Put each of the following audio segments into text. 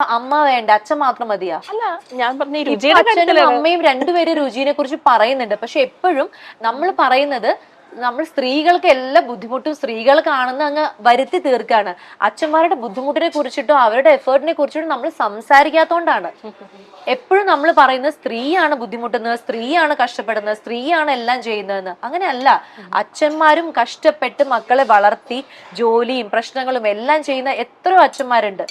അമ്മ വേണ്ട അച്ഛൻ മാത്രം മതിയാ? അല്ല ഞാൻ പറഞ്ഞ രുചിയുടെ അച്ഛനും കാര്യത്തിലാണ് അമ്മയും രണ്ടുപേരും രുചിനെ കുറിച്ച് പറയുന്നുണ്ട്. പക്ഷെ എപ്പോഴും നമ്മൾ പറയുന്നത് നമ്മൾ സ്ത്രീകൾക്ക് എല്ലാ ബുദ്ധിമുട്ടും കാണുന്ന അങ്ങ് വരുത്തി തീർക്കാണ്. അച്ഛന്മാരുടെ ബുദ്ധിമുട്ടിനെ കുറിച്ചിട്ടോ അവരുടെ എഫേർട്ടിനെ കുറിച്ചിട്ടോ നമ്മൾ സംസാരിക്കാത്തോണ്ടാണ്. എപ്പോഴും നമ്മൾ പറയുന്നത് സ്ത്രീയാണ് ബുദ്ധിമുട്ടുന്നത് സ്ത്രീയാണ് കഷ്ടപ്പെടുന്നത് സ്ത്രീയാണ് എല്ലാം ചെയ്യുന്നതെന്ന്. അങ്ങനെയല്ല. അച്ഛന്മാരും കഷ്ടപ്പെട്ട് മക്കളെ വളർത്തി ജോലിയും പ്രശ്നങ്ങളും എല്ലാം ചെയ്യുന്ന എത്രയോ അച്ഛന്മാരുണ്ട്.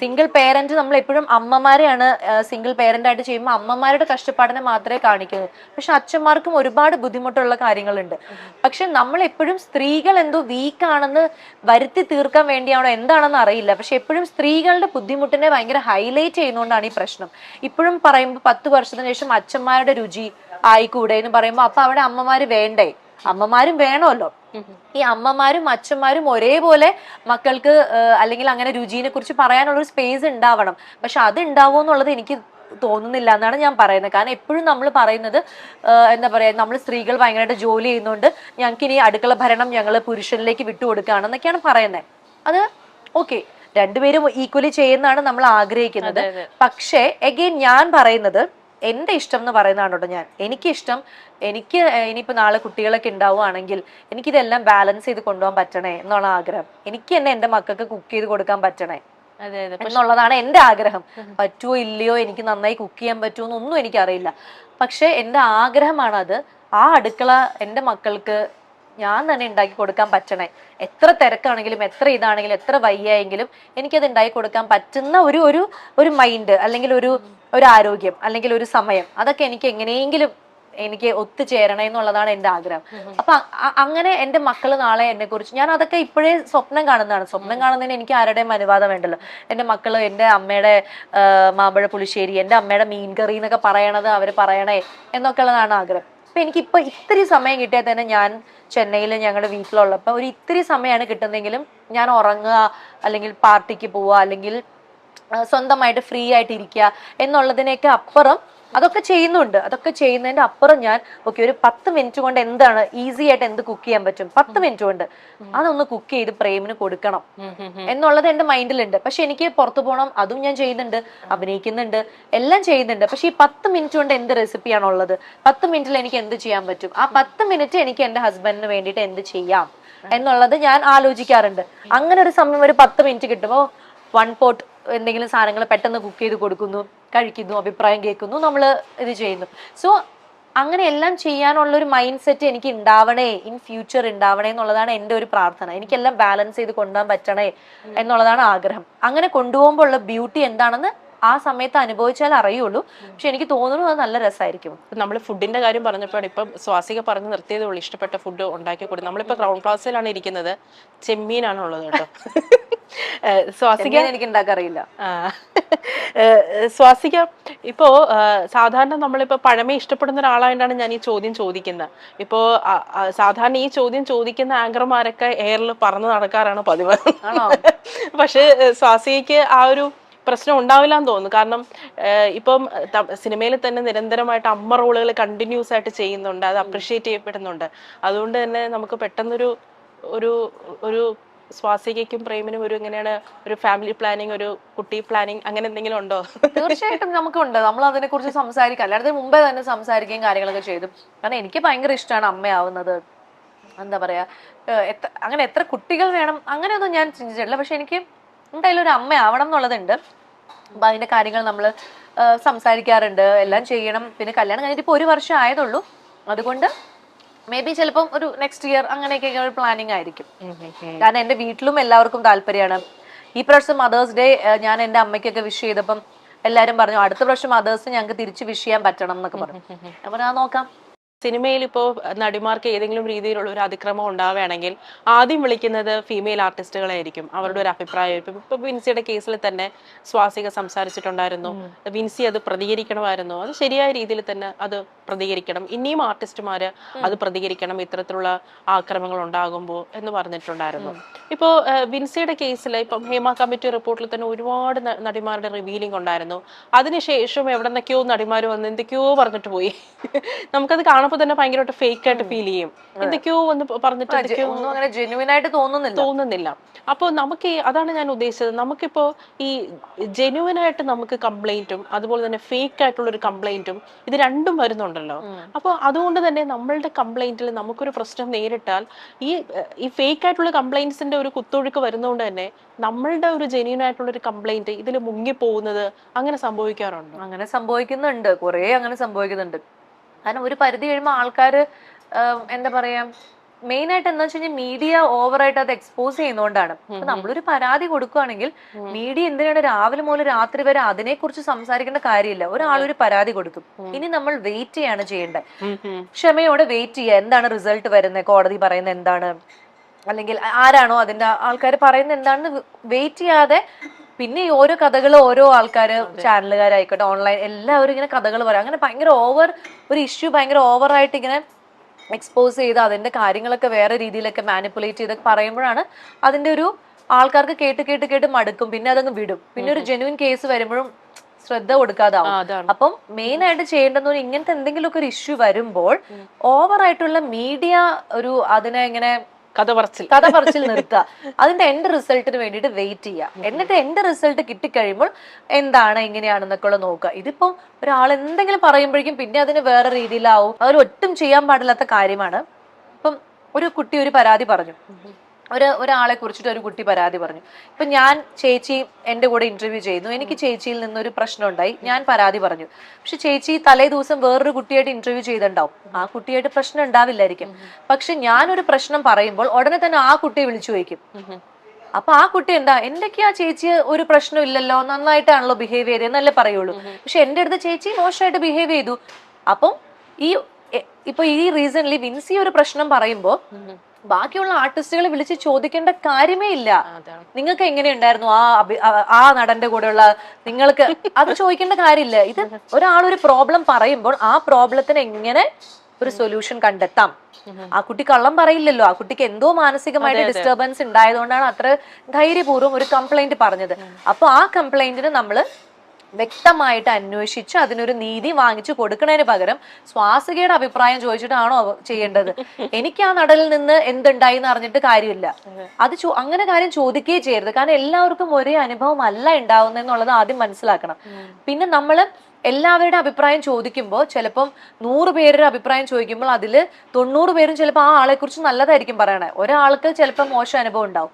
സിംഗിൾ പേരന്റ് നമ്മൾ എപ്പോഴും അമ്മമാരെയാണ് സിംഗിൾ പേരന്റ് ആയിട്ട് ചെയ്യുമ്പോൾ അമ്മമാരുടെ കഷ്ടപ്പാടിനെ മാത്രമേ കാണിക്കുന്നു പക്ഷെ അച്ഛന്മാർക്കും ഒരുപാട് ബുദ്ധിമുട്ടുള്ള കാര്യങ്ങളുണ്ട്. പക്ഷെ നമ്മൾ എപ്പോഴും സ്ത്രീകൾ എന്തോ വീക്കാണെന്ന് വരുത്തി തീർക്കാൻ വേണ്ടിയാണോ എന്താണെന്ന് അറിയില്ല. പക്ഷെ എപ്പോഴും സ്ത്രീകളുടെ ബുദ്ധിമുട്ടിനെ ഭയങ്കര ഹൈലൈറ്റ് ചെയ്യുന്നതുകൊണ്ടാണ് ഈ പ്രശ്നം. ഇപ്പോഴും പറയുമ്പോൾ പത്ത് വർഷത്തിന് ശേഷം അച്ഛന്മാരുടെ രുചി ആയിക്കൂടെ എന്ന് പറയുമ്പോൾ അപ്പൊ അവിടെ അമ്മമാര് വേണ്ടേ? അമ്മമാരും വേണമല്ലോ. ഈ അമ്മമാരും അച്ഛന്മാരും ഒരേപോലെ മക്കൾക്ക് അല്ലെങ്കിൽ അങ്ങനെ രുചിനെ കുറിച്ച് പറയാനുള്ള ഒരു സ്പേസ് ഉണ്ടാവണം. പക്ഷെ അത് ഉണ്ടാവുമോ എന്നുള്ളത് എനിക്ക് തോന്നുന്നില്ല എന്നാണ് ഞാൻ പറയുന്നത്. കാരണം എപ്പോഴും നമ്മൾ പറയുന്നത് എന്താ പറയുക നമ്മൾ സ്ത്രീകൾ ഭയങ്കരമായിട്ട് ജോലി ചെയ്യുന്നുണ്ട് ഞങ്ങൾക്ക് ഇനി അടുക്കള ഭരണം ഞങ്ങൾ പുരുഷനിലേക്ക് വിട്ടുകൊടുക്കുകയാണെന്നൊക്കെയാണ് പറയുന്നത്. അത് ഓക്കെ. രണ്ടുപേരും ഈക്വലി ചെയ്യുന്നതാണ് നമ്മൾ ആഗ്രഹിക്കുന്നത്. പക്ഷേ എഗെയിൻ ഞാൻ പറയുന്നത് എന്റെ ഇഷ്ടം എന്ന് പറയുന്നതാണ് കേട്ടോ ഞാൻ. എനിക്കിഷ്ടം എനിക്ക് ഇനിയിപ്പോൾ ഇനിയിപ്പോ നാളെ കുട്ടികളൊക്കെ ഉണ്ടാവുകയാണെങ്കിൽ എനിക്കിതെല്ലാം ബാലൻസ് ചെയ്ത് കൊണ്ടുപോകാൻ പറ്റണേ എന്നുള്ള ആഗ്രഹം. എനിക്ക് തന്നെ എന്റെ മക്കൾക്ക് കുക്ക് ചെയ്ത് കൊടുക്കാൻ പറ്റണേ. എന്നുള്ളതാണ് എന്റെ ആഗ്രഹം. പറ്റുമോ ഇല്ലയോ? എനിക്ക് നന്നായി കുക്ക് ചെയ്യാൻ പറ്റുമോ എന്നൊന്നും എനിക്കറിയില്ല. പക്ഷെ എന്റെ ആഗ്രഹമാണ് അത് ആ അടുക്കള എന്റെ മക്കൾക്ക് ഞാൻ തന്നെ ഉണ്ടാക്കി കൊടുക്കാൻ പറ്റണേ. എത്ര തിരക്കാണെങ്കിലും എത്ര ഇതാണെങ്കിലും എത്ര വയ്യായെങ്കിലും എനിക്കത് ഉണ്ടാക്കി കൊടുക്കാൻ പറ്റുന്ന ഒരു ഒരു ഒരു മൈൻഡ് അല്ലെങ്കിൽ ഒരു ഒരു ആരോഗ്യം അല്ലെങ്കിൽ ഒരു സമയം. അതൊക്കെ എനിക്ക് എങ്ങനെയെങ്കിലും എനിക്ക് ഒത്തുചേരണേ എന്നുള്ളതാണ് എന്റെ ആഗ്രഹം. അപ്പൊ അങ്ങനെ എന്റെ മക്കൾ നാളെ എന്നെ കുറിച്ച് ഞാൻ അതൊക്കെ ഇപ്പോഴേ സ്വപ്നം കാണുന്നതാണ്. സ്വപ്നം കാണുന്നതിന് എനിക്ക് ആരുടെയും അനുവാദം വേണ്ടല്ലോ. എന്റെ മക്കൾ എന്റെ അമ്മയുടെ മാമ്പഴ പുളിശ്ശേരി എന്റെ അമ്മയുടെ മീൻകറി എന്നൊക്കെ പറയണത് അവർ പറയണേ എന്നൊക്കെ ഉള്ളതാണ് ആഗ്രഹം. അപ്പൊ എനിക്കിപ്പോ ഇത്തിരി സമയം കിട്ടിയാൽ തന്നെ ഞാൻ ചെന്നൈയിൽ ഞങ്ങളുടെ വീട്ടിലുള്ളപ്പോൾ ഒരു ഇത്തിരി സമയമാണ് കിട്ടുന്നതെങ്കിലും ഞാൻ ഉറങ്ങുക അല്ലെങ്കിൽ പാർട്ടിക്ക് പോവുക അല്ലെങ്കിൽ സ്വന്തമായിട്ട് ഫ്രീ ആയിട്ട് ഇരിക്കുക എന്നുള്ളതിനൊക്കെ അപ്പുറം അതൊക്കെ ചെയ്യുന്നുണ്ട്. അതൊക്കെ ചെയ്യുന്നതിന്റെ അപ്പുറം ഞാൻ ഓക്കെ ഒരു പത്ത് മിനിറ്റ് കൊണ്ട് എന്താണ് ഈസി ആയിട്ട് എന്ത് കുക്ക് ചെയ്യാൻ പറ്റും? പത്ത് മിനിറ്റ് കൊണ്ട്. അതൊന്ന് കുക്ക് ചെയ്ത് പ്രേമിന് കൊടുക്കണം. എന്നുള്ളത് എന്റെ മൈൻഡിലുണ്ട് പക്ഷെ എനിക്ക് പുറത്തു പോകണം അതും ഞാൻ ചെയ്യുന്നുണ്ട് അഭിനയിക്കുന്നുണ്ട് എല്ലാം ചെയ്യുന്നുണ്ട്. പക്ഷെ ഈ പത്ത് മിനിറ്റ് കൊണ്ട് എന്ത് റെസിപ്പിയാണ് ഉള്ളത് പത്ത് മിനിറ്റിൽ എനിക്ക് എന്ത് ചെയ്യാൻ പറ്റും? ആ പത്ത് മിനിറ്റ് എനിക്ക് എന്റെ ഹസ്ബൻഡിന് വേണ്ടിയിട്ട് എന്ത് ചെയ്യാം? എന്നുള്ളത് ഞാൻ ആലോചിക്കാറുണ്ട്. അങ്ങനെ ഒരു സമയം ഒരു പത്ത് മിനിറ്റ് കിട്ടുമ്പോൾ വൺ പോട്ട് എന്തെങ്കിലും സാധനങ്ങൾ പെട്ടെന്ന് കുക്ക് ചെയ്ത് കൊടുക്കുന്നു കഴിക്കുന്നു അഭിപ്രായം കേൾക്കുന്നു നമ്മൾ ഇത് ചെയ്യുന്നു. സോ അങ്ങനെ എല്ലാം ചെയ്യാനുള്ള ഒരു മൈൻഡ് സെറ്റ് എനിക്ക് ഉണ്ടാവണേ ഇൻ ഫ്യൂച്ചർ ഉണ്ടാവണേ എന്നുള്ളതാണ് എന്റെ ഒരു പ്രാർത്ഥന. എനിക്കെല്ലാം ബാലൻസ് ചെയ്ത് കൊണ്ടുപോകാൻ പറ്റണേ എന്നുള്ളതാണ് ആഗ്രഹം. അങ്ങനെ കൊണ്ടുപോകുമ്പോൾ ഉള്ള ബ്യൂട്ടി എന്താണെന്ന് ആ സമയത്ത് അനുഭവിച്ചാൽ അറിയുള്ളൂ. പക്ഷെ എനിക്ക് തോന്നുന്നു അത് നല്ല രസമായിരിക്കും. നമ്മൾ ഫുഡിന്റെ കാര്യം പറഞ്ഞപ്പോഴാണ് ഇപ്പം സ്വാസിക പറഞ്ഞു നിർത്തിയതേ ഉള്ളൂ ഇഷ്ടപ്പെട്ട ഫുഡ് ഉണ്ടാക്കി കൊടുക്കും നമ്മളിപ്പോ ക്രൗൺ ക്ലാസ്സിലാണ് ഇരിക്കുന്നത്. ചെമ്മീനാണ് ഉള്ളത് കേട്ടോ. സ്വാസിക എനിക്ക് ഉണ്ടാക്കാറിയില്ല. സ്വാസിക ഇപ്പോ സാധാരണ നമ്മളിപ്പോ പഴമയെ ഇഷ്ടപ്പെടുന്ന ഒരാളായിട്ടാണ് ഞാൻ ഈ ചോദ്യം ചോദിക്കുന്നത് ഇപ്പോ സാധാരണ ഈ ചോദ്യം ചോദിക്കുന്ന ആങ്കർമാരൊക്കെ എയറിൽ പറന്ന് നടക്കാറാണ് പതിവ്. പക്ഷെ പക്ഷേ സ്വാസികയ്ക്ക് ആ ഒരു പ്രശ്നം ഉണ്ടാവില്ല എന്ന് തോന്നുന്നു. കാരണം ഇപ്പം സിനിമയിൽ തന്നെ നിരന്തരമായിട്ട് അമ്മ റോളുകൾ കണ്ടിന്യൂസ് ആയിട്ട് ചെയ്യുന്നുണ്ട്. അത് അപ്രിഷ്യേറ്റ് ചെയ്യപ്പെടുന്നുണ്ട്. അതുകൊണ്ട് തന്നെ നമുക്ക് പെട്ടെന്നൊരു ഒരു ഒരു സ്വാസികയ്ക്കും പ്രേമിനും ഒരു എങ്ങനെയാണ് ഒരു ഫാമിലി പ്ലാനിങ് ഒരു കുട്ടി പ്ലാനിങ് അങ്ങനെ എന്തെങ്കിലും ഉണ്ടോ? തീർച്ചയായിട്ടും നമുക്കുണ്ട്. നമ്മൾ അതിനെ കുറിച്ച് സംസാരിക്കാം. അല്ലാതെ മുമ്പേ തന്നെ സംസാരിക്കുകയും കാര്യങ്ങളൊക്കെ ചെയ്തു. കാരണം എനിക്ക് ഭയങ്കര ഇഷ്ടമാണ് അമ്മയാവുന്നത്. എന്താ പറയാ അങ്ങനെ എത്ര കുട്ടികൾ വേണം അങ്ങനെയൊന്നും ഞാൻ ചിന്തിച്ചിട്ടില്ല. പക്ഷെ എനിക്ക് എന്തായാലും ഒരു അമ്മയാവണം എന്നുള്ളതുണ്ട്. അപ്പൊ അതിന്റെ കാര്യങ്ങൾ നമ്മൾ സംസാരിക്കാറുണ്ട്. എല്ലാം ചെയ്യണം. പിന്നെ കല്യാണം കഴിഞ്ഞിട്ട് ഇപ്പൊ ഒരു വർഷം ആയതുള്ളൂ. അതുകൊണ്ട് മേ ബി ചിലപ്പം ഒരു നെക്സ്റ്റ് ഇയർ അങ്ങനെയൊക്കെ ഒരു പ്ലാനിങ് ആയിരിക്കും. കാരണം എന്റെ വീട്ടിലും എല്ലാവർക്കും താല്പര്യമാണ്. ഈ പ്രാവശ്യം മദേഴ്സ് ഡേ ഞാൻ എന്റെ അമ്മയ്ക്കൊക്കെ വിഷ് ചെയ്തപ്പം എല്ലാവരും പറഞ്ഞു അടുത്ത പ്രാവശ്യം മദേഴ്സ് ഞങ്ങൾക്ക് തിരിച്ച് വിഷ് ചെയ്യാൻ പറ്റണം എന്നൊക്കെ പറഞ്ഞു. അപ്പൊ ഞാൻ നോക്കാം. സിനിമയിൽ ഇപ്പോൾ നടിമാർക്ക് ഏതെങ്കിലും രീതിയിലുള്ള ഒരു അതിക്രമം ഉണ്ടാവുകയാണെങ്കിൽ ആദ്യം വിളിക്കുന്നത് ഫീമെയിൽ ആർട്ടിസ്റ്റുകളായിരിക്കും അവരുടെ ഒരു അഭിപ്രായം ഇപ്പൊ ഇപ്പൊ വിൻസിയുടെ കേസിൽ തന്നെ സ്വാസിക സംസാരിച്ചിട്ടുണ്ടായിരുന്നു. വിൻസി അത് പ്രതികരിക്കണമായിരുന്നു. അത് ശരിയായ രീതിയിൽ തന്നെ അത് പ്രതികരിക്കണം. ഇനിയും ആർട്ടിസ്റ്റുമാര് അത് പ്രതികരിക്കണം. ഇത്തരത്തിലുള്ള ആക്രമങ്ങൾ ഉണ്ടാകുമ്പോൾ എന്ന് പറഞ്ഞിട്ടുണ്ടായിരുന്നു. ഇപ്പോൾ വിൻസിയുടെ കേസിൽ ഇപ്പം ഹേമ കമ്മിറ്റി റിപ്പോർട്ടിൽ തന്നെ ഒരുപാട് നടിമാരുടെ റിവീലിംഗ് ഉണ്ടായിരുന്നു. അതിനുശേഷം എവിടെ നിന്നൊക്കെയോ നടിമാർ വന്ന് എന്തൊക്കെയോ പറഞ്ഞിട്ട് പോയി. നമുക്കത് കാണുമ്പോൾ തന്നെ ഭയങ്കരമായിട്ട് ഫേക്ക് ആയിട്ട് ഫീൽ ചെയ്യും. എന്തൊക്കെയോ ഒന്ന് പറഞ്ഞിട്ട് എന്തൊക്കെയോ ഒന്നും അങ്ങനെ ജെന്യുവൻ ആയിട്ട് തോന്നുന്നില്ല. തോന്നുന്നില്ല. അപ്പോൾ നമുക്ക് അതാണ് ഞാൻ ഉദ്ദേശിച്ചത്. നമുക്കിപ്പോ ഈ ജെന്യുവൻ ആയിട്ട് നമുക്ക് കംപ്ലൈന്റും അതുപോലെ തന്നെ ഫേക്ക് ആയിട്ടുള്ള ഒരു കംപ്ലൈന്റും ഇത് രണ്ടും വരുന്നുണ്ടല്ലോ. അപ്പോൾ അതുകൊണ്ട് തന്നെ നമ്മളുടെ കംപ്ലൈന്റിൽ നമുക്കൊരു പ്രശ്നം നേരിട്ടാൽ ഈ ഈ ഫേക്ക് ആയിട്ടുള്ള കംപ്ലൈന്റ്സിന്റെ ഒരു കുത്തൊഴുക്ക് വരുന്നതുകൊണ്ട് തന്നെ നമ്മളുടെ ഒരു ജെന്യൂൻ ആയിട്ടുള്ള ഒരു കംപ്ലൈന്റ് ഇതിൽ മുങ്ങിപ്പോകുന്നത് അങ്ങനെ സംഭവിക്കാറുണ്ട്. അങ്ങനെ സംഭവിക്കുന്നുണ്ട്. കുറേ അങ്ങനെ സംഭവിക്കുന്നുണ്ട്. കാരണം ഒരു പരിധി കഴിയുമ്പോൾ ആൾക്കാർ എന്താ പറയാ മെയിൻ ആയിട്ട് എന്താ വെച്ച് കഴിഞ്ഞാൽ മീഡിയ ഓവറായിട്ട് അത് എക്സ്പോസ് ചെയ്യുന്നതുകൊണ്ടാണ് അപ്പൊ നമ്മളൊരു പരാതി കൊടുക്കുകയാണെങ്കിൽ മീഡിയ എന്തിനാണ് രാവിലെ മുതൽ രാത്രി വരെ അതിനെക്കുറിച്ച് സംസാരിക്കേണ്ട കാര്യമില്ല. ഒരാളൊരു പരാതി കൊടുക്കും ഇനി നമ്മൾ വെയിറ്റ് ചെയ്യാണ് ചെയ്യേണ്ടത്. ക്ഷമയോടെ വെയിറ്റ് ചെയ്യുക. എന്താണ് റിസൾട്ട് വരുന്നത്? കോടതി പറയുന്നത് എന്താണ്? അല്ലെങ്കിൽ ആരാണോ അതിന്റെ ആൾക്കാർ പറയുന്നത് എന്താണെന്ന് വെയിറ്റ് ചെയ്യാതെ പിന്നെ ഈ ഓരോ കഥകൾ ഓരോ ആൾക്കാർ ചാനലുകാരായിക്കോട്ടെ ഓൺലൈൻ എല്ലാവരും ഇങ്ങനെ കഥകൾ പറയും. അങ്ങനെ ഭയങ്കര ഓവർ ഒരു ഇഷ്യൂ ഭയങ്കര ഓവറായിട്ട് ഇങ്ങനെ എക്സ്പോസ് ചെയ്ത് അതിന്റെ കാര്യങ്ങളൊക്കെ വേറെ രീതിയിലൊക്കെ മാനിപ്പുലേറ്റ് ചെയ്തൊക്കെ പറയുമ്പോഴാണ് അതിന്റെ ഒരു ആൾക്കാർക്ക് കേട്ട് കേട്ട് കേട്ട് മടുക്കും. പിന്നെ അതങ്ങ് വിടും. പിന്നെ ഒരു ജെനുവിൻ കേസ് വരുമ്പോഴും ശ്രദ്ധ കൊടുക്കാതാവും. അപ്പം മെയിൻ ആയിട്ട് ചെയ്യേണ്ടത് ഇങ്ങനത്തെ എന്തെങ്കിലുമൊക്കെ ഒരു ഇഷ്യൂ വരുമ്പോൾ ഓവറായിട്ടുള്ള മീഡിയ ഒരു അതിനെ ഇങ്ങനെ കഥ പറച്ചിൽ കഥ പറച്ചിൽ നിർത്തുക. അതിന്റെ എൻഡ് റിസൾട്ടിന് വേണ്ടിയിട്ട് വെയിറ്റ് ചെയ്യുക. എന്നിട്ട് എൻഡ് റിസൾട്ട് കിട്ടിക്കഴിയുമ്പോൾ എന്താണ് എങ്ങനെയാണെന്നൊക്കെ ഉള്ള നോക്കുക. ഇതിപ്പോ ഒരാൾ എന്തെങ്കിലും പറയുമ്പോഴേക്കും പിന്നെ അതിന് വേറെ രീതിയിലാവും. അതിൽ ഒട്ടും ചെയ്യാൻ പാടില്ലാത്ത കാര്യമാണ്. ഇപ്പം ഒരു കുട്ടി ഒരു പരാതി പറഞ്ഞു. ഒരു ഒരാളെ കുറിച്ചിട്ട് ഒരു കുട്ടി പരാതി പറഞ്ഞു. ഇപ്പൊ ഞാൻ ചേച്ചി എന്റെ കൂടെ ഇന്റർവ്യൂ ചെയ്യുന്നു. എനിക്ക് ചേച്ചിയിൽ നിന്നൊരു പ്രശ്നം ഉണ്ടായി ഞാൻ പരാതി പറഞ്ഞു. പക്ഷെ ചേച്ചി തലേ ദിവസം വേറൊരു കുട്ടിയായിട്ട് ഇന്റർവ്യൂ ചെയ്തിട്ടുണ്ടാവും. ആ കുട്ടിയായിട്ട് പ്രശ്നം ഉണ്ടാവില്ലായിരിക്കും. പക്ഷെ ഞാനൊരു പ്രശ്നം പറയുമ്പോൾ ഉടനെ തന്നെ ആ കുട്ടിയെ വിളിച്ചു ചോദിക്കും. അപ്പൊ ആ കുട്ടി എന്താ? എന്തൊക്കെയാ ചേച്ചി ഒരു പ്രശ്നം ഇല്ലല്ലോ? നന്നായിട്ടാണല്ലോ ബിഹേവ് ചെയ്തത് എന്നല്ലേ പറയുള്ളൂ. പക്ഷെ എന്റെ അടുത്ത് ചേച്ചി മോശമായിട്ട് ബിഹേവ് ചെയ്തു. അപ്പം ഈ ഇപ്പൊ ഈ റീസൺലി വിൻസി ഒരു പ്രശ്നം പറയുമ്പോ ബാക്കിയുള്ള ആർട്ടിസ്റ്റുകളെ വിളിച്ച് ചോദിക്കേണ്ട കാര്യമേ ഇല്ല. നിങ്ങൾക്ക് എങ്ങനെയുണ്ടായിരുന്നു ആ ആ- ആ നടന്റെ കൂടെയുള്ള നിങ്ങൾക്ക് അത് ചോദിക്കേണ്ട കാര്യമില്ല. ഇത് ഒരാൾ ഒരു പ്രോബ്ലം പറയുമ്പോൾ ആ പ്രോബ്ലത്തിന് എങ്ങനെ ഒരു സൊല്യൂഷൻ കണ്ടെത്താം? ആ കുട്ടി കള്ളം പറയില്ലല്ലോ. ആ കുട്ടിക്ക് എന്തോ മാനസികമായിട്ട് ഡിസ്റ്റർബൻസ് ഉണ്ടായതുകൊണ്ടാണ് അത്ര ധൈര്യപൂർവം ഒരു കംപ്ലൈന്റ് പറഞ്ഞത്. അപ്പൊ ആ കംപ്ലൈന്റിന് നമ്മൾ വ്യക്തമായിട്ട് അന്വേഷിച്ച് അതിനൊരു നീതി വാങ്ങിച്ചു കൊടുക്കുന്നതിന് പകരം സ്വാസികയുടെ അഭിപ്രായം ചോദിച്ചിട്ടാണോ ചെയ്യേണ്ടത്? എനിക്ക് ആ നടലിൽ നിന്ന് എന്തുണ്ടായി എന്ന് അറിഞ്ഞിട്ട് കാര്യമില്ല. അത്. അങ്ങനെ കാര്യം ചോദിക്കുകയും ചെയ്യരുത്. കാരണം എല്ലാവർക്കും ഒരേ അനുഭവം അല്ല ഉണ്ടാവുന്നതെന്നുള്ളത് ആദ്യം മനസ്സിലാക്കണം. പിന്നെ നമ്മൾ എല്ലാവരുടെ അഭിപ്രായം ചോദിക്കുമ്പോൾ ചിലപ്പം നൂറ് പേരുടെ അഭിപ്രായം ചോദിക്കുമ്പോൾ അതിൽ തൊണ്ണൂറ് പേരും ചിലപ്പോൾ ആ ആളെക്കുറിച്ച് നല്ലതായിരിക്കും പറയണേ. ഒരാൾക്ക് ചിലപ്പോൾ മോശം അനുഭവം ഉണ്ടാവും.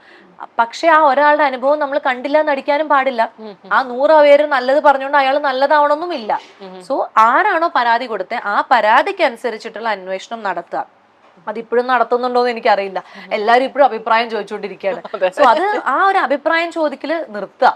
പക്ഷെ ആ ഒരാളുടെ അനുഭവം നമ്മൾ കണ്ടില്ല എന്ന് അടിക്കാനും പാടില്ല. ആ നൂറ് പേര് നല്ലത് പറഞ്ഞുകൊണ്ട് അയാൾ നല്ലതാവണമെന്നും ഇല്ല സോ ആരാണോ പരാതി കൊടുത്തത് ആ പരാതിക്ക് അനുസരിച്ചിട്ടുള്ള അന്വേഷണം നടത്തുക. അതിപ്പോഴും നടത്തുന്നുണ്ടോ എന്ന് എനിക്കറിയില്ല. എല്ലാവരും ഇപ്പോഴും അഭിപ്രായം ചോദിച്ചുകൊണ്ടിരിക്കുകയാണ്. സോ അത് ആ ഒരു അഭിപ്രായം ചോദിക്കൽ നിർത്തുക.